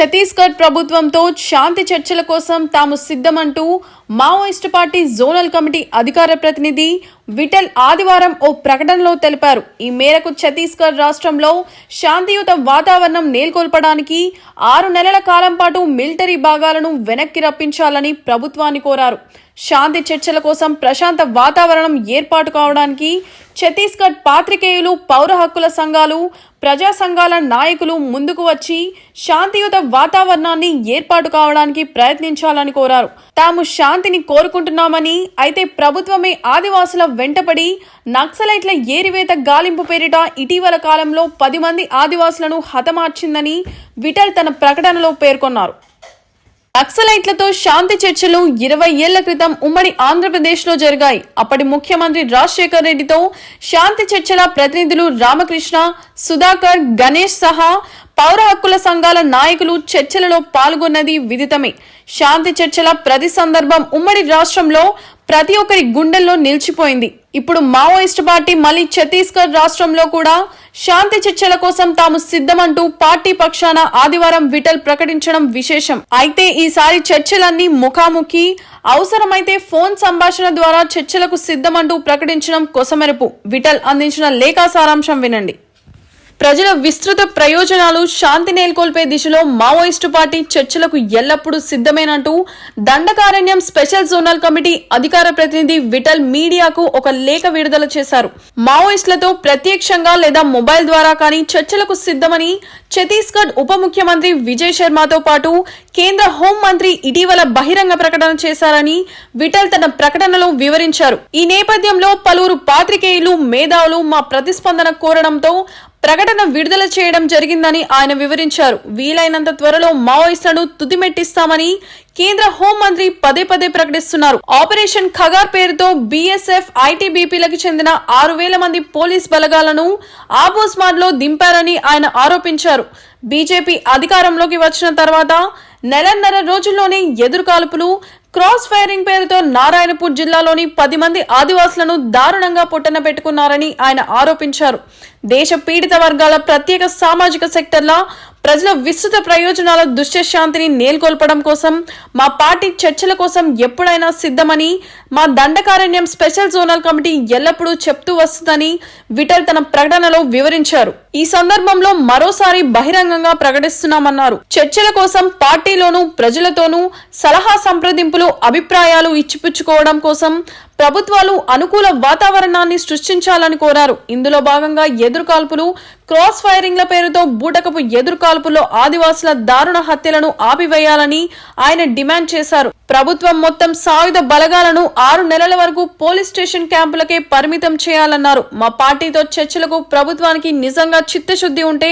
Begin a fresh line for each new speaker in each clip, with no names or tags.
ఛత్తీస్గఢ్ ప్రభుత్వంతో శాంతి చర్చల కోసం తాము సిద్ధమంటూ మావోయిస్టు పార్టీ జోనల్ కమిటీ అధికార ప్రతినిధి విఠల్ ఆదివారం ఓ ప్రకటనలో తెలిపారు. ఈ మేరకు ఛత్తీస్గఢ్ రాష్ట్రంలో శాంతియుత వాతావరణం నెలకొల్పడానికి ఆరు నెలల కాలం పాటు మిలిటరీ భాగాలను వెనక్కి రప్పించాలని ప్రభుత్వాన్ని కోరారు. శాంతి చర్చల కోసం ప్రశాంత వాతావరణం ఏర్పాటు కావడానికి ఛత్తీస్గఢ్ పాత్రికేయులు పౌర హక్కుల సంఘాలు ప్రజా సంఘాల నాయకులు ముందుకు వచ్చి శాంతియుత వాతావరణాన్ని ఏర్పాటు కావడానికి ప్రయత్నించాలని కోరారు. తాము శాంతిని కోరుకుంటున్నామని అయితే ప్రభుత్వమే ఆదివాసుల వెంటపడి నక్సలైట్ల ఏరివేత గాలింపు పేరిట ఇటీవల కాలంలో పది మంది ఆదివాసులను హతమార్చిందని విఠల్ తన ప్రకటనలో పేర్కొన్నారు. నక్సలైట్లతో శాంతి చర్చలు ఇరవై ఏళ్ళ క్రితం ఉమ్మడి ఆంధ్రప్రదేశ్లో జరిగాయి. అప్పటి ముఖ్యమంత్రి రాజశేఖర్ రెడ్డితో శాంతి చర్చల ప్రతినిధులు రామకృష్ణ సుధాకర్ గణేష్ సహా పౌర హక్కుల సంఘాల నాయకులు చర్చలలో పాల్గొన్నది విదితమే. శాంతి చర్చల ప్రతి సందర్భం ఉమ్మడి రాష్ట్రంలో ప్రతి ఒక్కరి గుండెల్లో నిలిచిపోయింది. ఇప్పుడు మావోయిస్టు పార్టీ మళ్ళీ ఛత్తీస్గఢ్ రాష్ట్రంలో కూడా శాంతి చర్చల కోసం తాము సిద్ధమంటూ పార్టీ పక్షాన ఆదివారం విఠల్ ప్రకటించడం విశేషం. అయితే ఈసారి చర్చలన్నీ ముఖాముఖి. అవసరమైతే ఫోన్ సంభాషణ ద్వారా చర్చలకు సిద్ధమంటూ ప్రకటించడం కొసమెరుపు. విఠల్ అందించిన లేఖ సారాంశం వినండి. ప్రజల విస్తృత ప్రయోజనాలు శాంతి నెలకొల్పే దిశలో మావోయిస్టు పార్టీ చర్చలకు ఎల్లప్పుడూ సిద్ధమేనంటూ దండకారణ్యం స్పెషల్ జోనల్ కమిటీ అధికార ప్రతినిధి విఠల్ మీడియాకు ఒక లేఖ విడుదల చేశారు. మావోయిస్టులతో ప్రత్యక్షంగా లేదా మొబైల్ ద్వారా కానీ చర్చలకు సిద్ధమని ఛత్తీస్గఢ్ ఉప ముఖ్యమంత్రి విజయ్ శర్మతో పాటు కేంద్ర హోం మంత్రి ఇటీవల బహిరంగ ప్రకటన చేశారని విఠల్ తన ప్రకటనలో వివరించారు. ఈ నేపథ్యంలో పలువురు పాత్రికేయులు మేధావులు మా ప్రతిస్పందన కోరడంతో ప్రకటన విడుదల చేయడం జరిగిందని ఆయన వివరించారు. వీలైనంత త్వరలో మావోయిస్టులను తుదిమెట్టిస్తామని కేంద్ర హోంమంత్రి పదే పదే ప్రకటిస్తున్నారు. ఆపరేషన్ ఖగార్ పేరుతో బీఎస్ఎఫ్ ఐటీబీపీలకు చెందిన ఆరు వేల మంది పోలీస్ బలగాలను ఆబోస్మాడ్లో దింపారని ఆయన ఆరోపించారు. బీజేపీ అధికారంలోకి వచ్చిన తర్వాత నెలన్నర రోజుల్లోనే ఎదురుకాల్పులు క్రాస్ ఫైరింగ్ పేరుతో నారాయణపూర్ జిల్లాలోని పది మంది ఆదివాసులను దారుణంగా పొట్టన పెట్టుకున్నారని ఆయన ఆరోపించారు. దేశ పీడిత వర్గాల ప్రత్యేక సామాజిక సెక్టర్ల ప్రజల విస్తృత ప్రయోజనాల దుశ్యశాంతిని నేల్కొల్పడం కోసం మా పార్టీ చర్చల కోసం ఎప్పుడైనా సిద్ధమని మా దండకారణ్యం స్పెషల్ జోనల్ కమిటీ ఎల్లప్పుడూ చెప్తూ వస్తుందని విఠల్ తన ప్రకటనలో వివరించారు. ఈ సందర్భంలో మరోసారి బహిరంగంగా ప్రకటిస్తున్నామన్నారు. చర్చల కోసం పార్టీలోనూ ప్రజలతోనూ సలహా సంప్రదింపులు అభిప్రాయాలు ఇచ్చిపుచ్చుకోవడం కోసం ప్రభుత్వాలు అనుకూల వాతావరణాన్ని సృష్టించాలని కోరారు. ఇందులో భాగంగా ఎదురుకాల్పులు క్రాస్ ఫైరింగ్ల పేరుతో బూటకపు ఎదురుకాల్పుల్లో ఆదివాసుల దారుణ హత్యలను ఆపివేయాలని ఆయన డిమాండ్ చేశారు. ప్రభుత్వం మొత్తం సాయుధ బలగాలను ఆరు నెలల వరకు పోలీస్ స్టేషన్ క్యాంపులకే పరిమితం చేయాలన్నారు. మా పార్టీతో చర్చలకు ప్రభుత్వానికి నిజంగా చిత్తశుద్ధి ఉంటే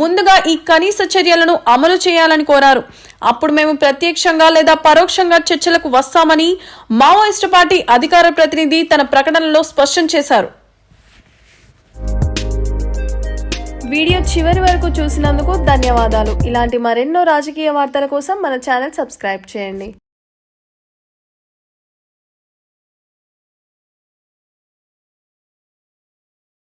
ముందుగా ఈ కనీస చర్యలను అమలు చేయాలని కోరారు. అప్పుడు మేము ప్రత్యక్షంగా లేదా పరోక్షంగా చర్చలకు వస్తామని మావోయిస్టు పార్టీ అధికార ప్రతినిధి తన ప్రకటనలో స్పష్టం చేశారు. వీడియో చివరి వరకు చూసినందుకు ధన్యవాదాలు. ఇలాంటి మరెన్నో రాజకీయ వార్తల కోసం మన ఛానల్ సబ్స్క్రైబ్ చేయండి.